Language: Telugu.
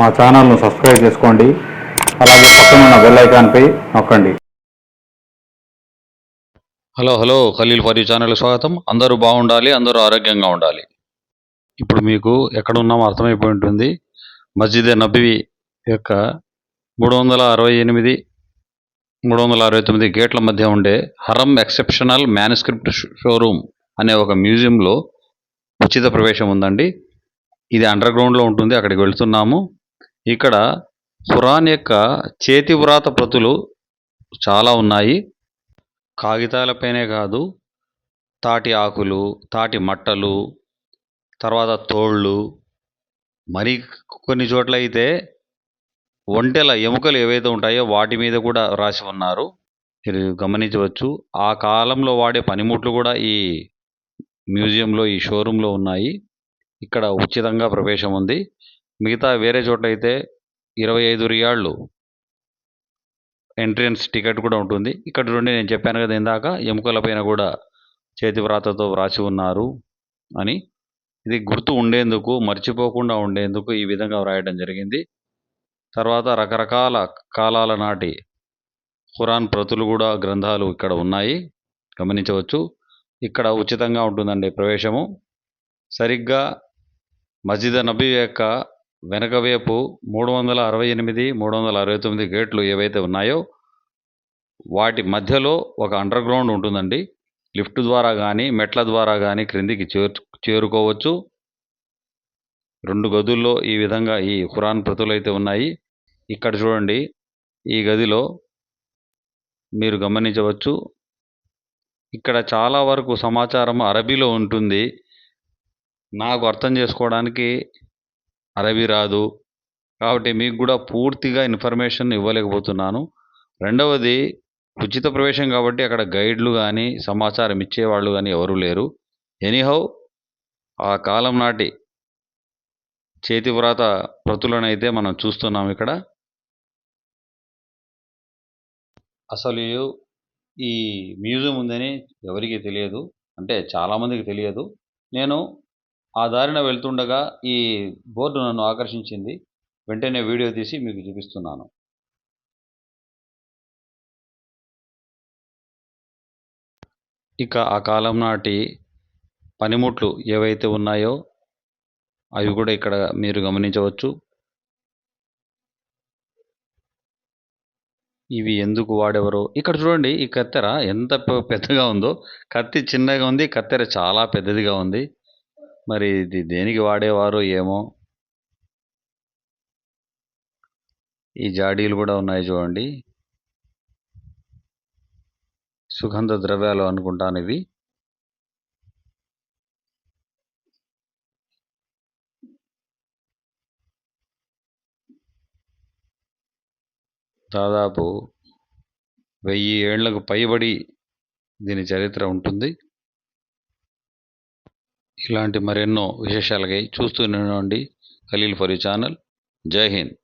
మా ఛానల్ను సబ్స్క్రైబ్ చేసుకోండి. అలాగే పక్కన ఉన్న బెల్ ఐకాన్పై నొక్కండి. Hello hello Khaleel for you channel స్వాగతం. అందరూ బాగుండాలి అందరూ ఆరోగ్యంగా ఉండాలి. ఇప్పుడు మీకు ఎక్కడ ఉన్నామో అర్థమైపోయి ఉంటుంది. మస్జిద్ నబీ యొక్క మూడు వందల అరవై ఎనిమిది మూడు వందల అరవై తొమ్మిది గేట్ల మధ్య ఉండే హరం ఎక్సెప్షనల్ మ్యానుస్క్రిప్ట్ షోరూమ్ అనే ఒక మ్యూజియంలో ఉచిత ప్రవేశం ఉందండి. ఇది అండర్ గ్రౌండ్లో ఉంటుంది అక్కడికి వెళ్తున్నాము. ఇక్కడ ఖురాన్ యొక్క చేతి వ్రాత ప్రతులు చాలా ఉన్నాయి. కాగితాలపైనే కాదు తాటి ఆకులు తాటి మట్టలు తర్వాత తోళ్ళు మరి కొన్ని చోట్ల అయితే ఒంటెల ఎముకలు ఏవైతే ఉంటాయో వాటి మీద కూడా రాసి ఉన్నారు. మీరు గమనించవచ్చు ఆ కాలంలో వాడే పనిముట్లు కూడా ఈ మ్యూజియంలో ఈ షోరూంలో ఉన్నాయి. ఇక్కడ ఉచితంగా ప్రవేశం ఉంది. మిగతా వేరే చోట్ల అయితే ఇరవై ఐదు రియాళ్ళు ఎంట్రన్స్ టికెట్ కూడా ఉంటుంది. ఇక్కడ నుండి నేను చెప్పాను కదా ఇందాక ఎముకల పైన కూడా చేతి వ్రాతతో వ్రాసి ఉన్నారు అని. ఇది గుర్తు ఉండేందుకు మర్చిపోకుండా ఉండేందుకు ఈ విధంగా వ్రాయడం జరిగింది. తర్వాత రకరకాల కాలాల నాటి ఖురాన్ ప్రతులు కూడా గ్రంథాలు ఇక్కడ ఉన్నాయి. గమనించవచ్చు. ఇక్కడ ఉచితంగా ఉంటుందండి ప్రవేశము. సరిగ్గా మస్జిద్ నబీ యొక్క వెనక వైపు మూడు వందల అరవై ఎనిమిది మూడు వందల అరవై తొమ్మిది గేట్లు ఏవైతే ఉన్నాయో వాటి మధ్యలో ఒక అండర్ గ్రౌండ్ ఉంటుందండి. లిఫ్ట్ ద్వారా కానీ మెట్ల ద్వారా కానీ క్రిందికి చేరు చేరుకోవచ్చు. రెండు గదుల్లో ఈ విధంగా ఈ ఖురాన్ ప్రతులు అయితే ఉన్నాయి. ఇక్కడ చూడండి ఈ గదిలో మీరు గమనించవచ్చు. ఇక్కడ చాలా వరకు సమాచారం అరబీలో ఉంటుంది. నాకు అర్థం చేసుకోవడానికి అరబీ రాదు. కాబట్టి మీకు కూడా పూర్తిగా ఇన్ఫర్మేషన్ ఇవ్వలేకపోతున్నాను. రెండవది ఉచిత ప్రవేశం కాబట్టి అక్కడ గైడ్లు కానీ సమాచారం ఇచ్చేవాళ్ళు కానీ ఎవరూ లేరు. ఎనీహౌ ఆ కాలం నాటి చేతి వ్రాత ప్రతులను అయితే మనం చూస్తున్నాం ఇక్కడ. అసలు ఈ మ్యూజియం ఉందని ఎవరికీ తెలియదు. అంటే చాలామందికి తెలియదు. నేను ఆ దారిన వెళ్తుండగా ఈ బోర్డు నన్ను ఆకర్షించింది. వెంటనే వీడియో తీసి మీకు చూపిస్తున్నాను. ఇక ఆ కాలం నాటి పనిముట్లు ఏవైతే ఉన్నాయో అవి కూడా ఇక్కడ మీరు గమనించవచ్చు. ఇవి ఎందుకు వాడేవారు ఇక్కడ చూడండి ఈ కత్తెర ఎంత పెద్దగా ఉందో. కత్తి చిన్నగా ఉంది కత్తెర చాలా పెద్దదిగా ఉంది. మరి ఇది దేనికి వాడేవారో ఏమో. ఈ జాడీలు కూడా ఉన్నాయి చూడండి. సుగంధ ద్రవ్యాలు అనుకుంటాను ఇవి దాదాపు వెయ్యి ఏళ్ళకు పైబడి దీని చరిత్ర ఉంటుంది. ఇలాంటి మరెన్నో విశేషాలకై చూస్తూనే ఉండండి. Khaleel for channel. జై హింద్.